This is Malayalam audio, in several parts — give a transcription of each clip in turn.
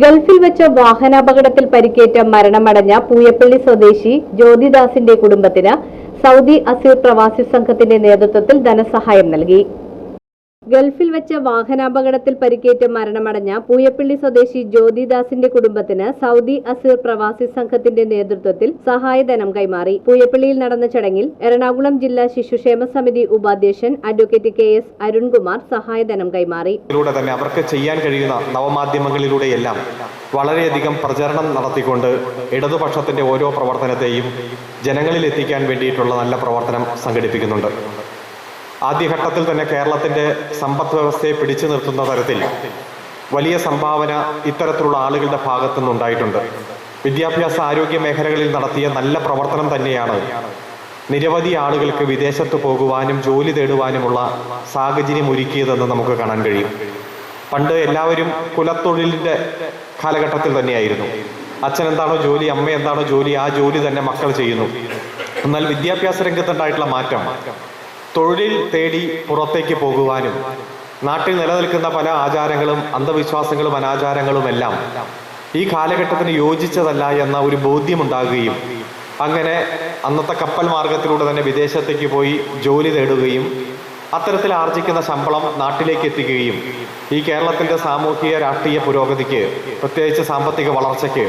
ഗൾഫിൽ വെച്ച വാഹനാപകടത്തിൽ പരിക്കേറ്റ മരണമടഞ്ഞ പൂയപ്പള്ളി സ്വദേശി ജ്യോതിദാസിന്റെ കുടുംബത്തിന് സൗദി അസീർ പ്രവാസി സംഘത്തിന്റെ നേതൃത്വത്തിൽ ധനസഹായം നൽകി. ഗൾഫിൽ വെച്ച് വാഹനാപകടത്തിൽ പരിക്കേറ്റ് മരണമടഞ്ഞ പൂയപ്പള്ളി സ്വദേശി ജ്യോതിദാസിന്റെ കുടുംബത്തിന് സൗദി അസീർ പ്രവാസി സംഘത്തിന്റെ നേതൃത്വത്തിൽ സഹായധനം കൈമാറി. പൂയപ്പള്ളിയിൽ നടന്ന ചടങ്ങിൽ എറണാകുളം ജില്ലാ ശിശുക്ഷേമ സമിതി ഉപാധ്യക്ഷൻ അഡ്വക്കേറ്റ് കെ എസ് അരുൺകുമാർ സഹായധനം കൈമാറി. തന്നെ അവർക്ക് ചെയ്യാൻ കഴിയുന്ന നവമാധ്യമങ്ങളിലൂടെയെല്ലാം വളരെയധികം പ്രചരണം നടത്തിക്കൊണ്ട് ഇടതുപക്ഷത്തിന്റെ ഓരോ പ്രവർത്തനത്തെയും ജനങ്ങളിൽ എത്തിക്കാൻ വേണ്ടിയിട്ടുള്ള നല്ല പ്രവർത്തനം സംഘടിപ്പിക്കുന്നുണ്ട്. ആദ്യഘട്ടത്തിൽ തന്നെ കേരളത്തിന്റെ സമ്പദ് വ്യവസ്ഥയെ പിടിച്ചു നിർത്തുന്ന തരത്തിൽ വലിയ സംഭാവന ഇത്തരത്തിലുള്ള ആളുകളുടെ ഭാഗത്തു നിന്നുണ്ടായിട്ടുണ്ട്. വിദ്യാഭ്യാസ ആരോഗ്യ മേഖലകളിൽ നടത്തിയ നല്ല പ്രവർത്തനം തന്നെയാണ് നിരവധി ആളുകൾക്ക് വിദേശത്ത് പോകുവാനും ജോലി തേടുവാനുമുള്ള സാഹചര്യം ഒരുക്കിയതെന്ന് നമുക്ക് കാണാൻ കഴിയും. പണ്ട് എല്ലാവരും കുലത്തൊഴിലിന്റെ കാലഘട്ടത്തിൽ തന്നെയായിരുന്നു. അച്ഛൻ എന്താണോ ജോലി അമ്മ എന്താണോ ജോലി ആ ജോലി തന്നെ മക്കൾ ചെയ്യുന്നു. എന്നാൽ വിദ്യാഭ്യാസ രംഗത്തുണ്ടായിട്ടുള്ള മാറ്റം തൊഴിൽ തേടി പുറത്തേക്ക് പോകുവാനും നാട്ടിൽ നിലനിൽക്കുന്ന പല ആചാരങ്ങളും അന്ധവിശ്വാസങ്ങളും അനാചാരങ്ങളും എല്ലാം ഈ കാലഘട്ടത്തിന് യോജിച്ചതല്ല എന്ന ഒരു ബോധ്യമുണ്ടാകുകയും അങ്ങനെ അന്നത്തെ കപ്പൽ മാർഗത്തിലൂടെ തന്നെ വിദേശത്തേക്ക് പോയി ജോലി തേടുകയും അത്തരത്തിൽ ആർജിക്കുന്ന ശമ്പളം നാട്ടിലേക്ക് എത്തിക്കുകയും ഈ കേരളത്തിന്റെ സാമൂഹിക രാഷ്ട്രീയ പുരോഗതിക്ക് പ്രത്യേകിച്ച് സാമ്പത്തിക വളർച്ചയ്ക്ക്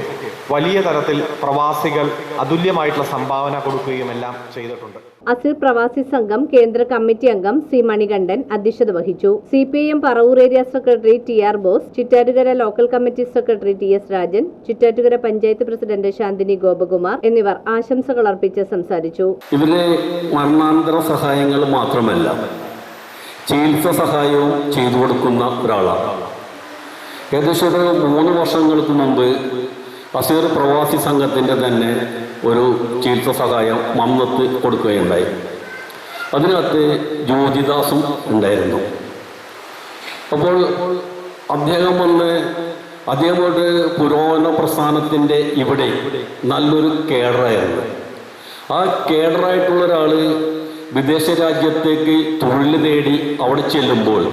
വലിയ തരത്തിൽ പ്രവാസികൾ അതുല്യമായിട്ടുള്ള സംഭാവന കൊടുക്കുകയും എല്ലാം ചെയ്തിട്ടുണ്ട്. അസിൽ പ്രവാസി സംഘം കേന്ദ്ര കമ്മിറ്റി അംഗം സി മണികണ്ഠൻ അധ്യക്ഷത വഹിച്ചു. C P I M Paravur area secretary T R Bose Chittattukara local committee secretary T S Rajan Chittattukara panchayat president Shanthini Gopakumar എന്നിവർ ആശംസകൾ അർപ്പിച്ച് സംസാരിച്ചു. ഇവരെ മരണാന്തര സഹായങ്ങൾ മാത്രമല്ല ചികിത്സ സഹായവും ചെയ്തു കൊടുക്കുന്ന ഒരാളാണ്. ഏകദേശം ഒരു മൂന്ന് വർഷങ്ങൾക്ക് മുമ്പ് അസീർ പ്രവാസി സംഘത്തിന്റെ തന്നെ ഒരു ചികിത്സ സഹായം മമ്മത്ത് കൊടുക്കുകയുണ്ടായി. അതിനകത്ത് ജ്യോതിദാസും ഉണ്ടായിരുന്നു. അപ്പോൾ അദ്ദേഹം വന്ന് അദ്ദേഹം പുരോഗമന പ്രസ്ഥാനത്തിന്റെ ഇവിടെ നല്ലൊരു കേഡറായിരുന്നു. ആ കേഡറായിട്ടുള്ള ഒരാൾ വിദേശ രാജ്യത്തേക്ക് തൊഴിൽ തേടി അവിടെ ചെല്ലുമ്പോൾ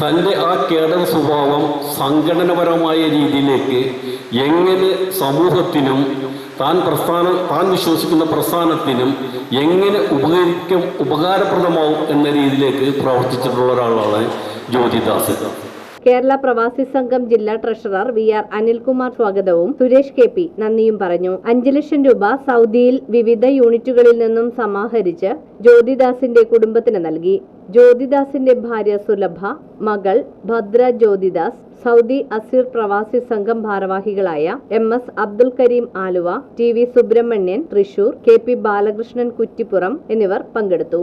തന്റെ ആ കേടൻ സ്വഭാവം സംഘടനപരമായ രീതിയിലേക്ക് എങ്ങനെ സമൂഹത്തിനും താൻ പ്രസ്ഥാനം താൻ വിശ്വസിക്കുന്ന പ്രസ്ഥാനത്തിനും എങ്ങനെ ഉപകരിക്കും ഉപകാരപ്രദമാവും എന്ന രീതിയിലേക്ക് പ്രവർത്തിച്ചിട്ടുള്ള ഒരാളാണ് ജ്യോതിദാസ്. കേരള പ്രവാസി സംഘം ജില്ലാ ട്രഷറർ വി ആർ അനിൽകുമാർ സ്വാഗതവും. സുരേഷ് കെ പി നന്ദിയും പറഞ്ഞു. അഞ്ചു ലക്ഷം രൂപ സൗദിയിൽ വിവിധ യൂണിറ്റുകളിൽ നിന്നും സമാഹരിച്ച് ജ്യോതിദാസിന്റെ കുടുംബത്തിന് നൽകി. ജ്യോതിദാസിന്റെ ഭാര്യ സുലഭ മകൾ ഭദ്ര ജ്യോതിദാസ് സൗദി അസീർ പ്രവാസി സംഘം ഭാരവാഹികളായ M S Abdul Karim Aluva T V Subramanian Thrissur K P Balakrishnan Kuttippuram എന്നിവർ പങ്കെടുത്തു.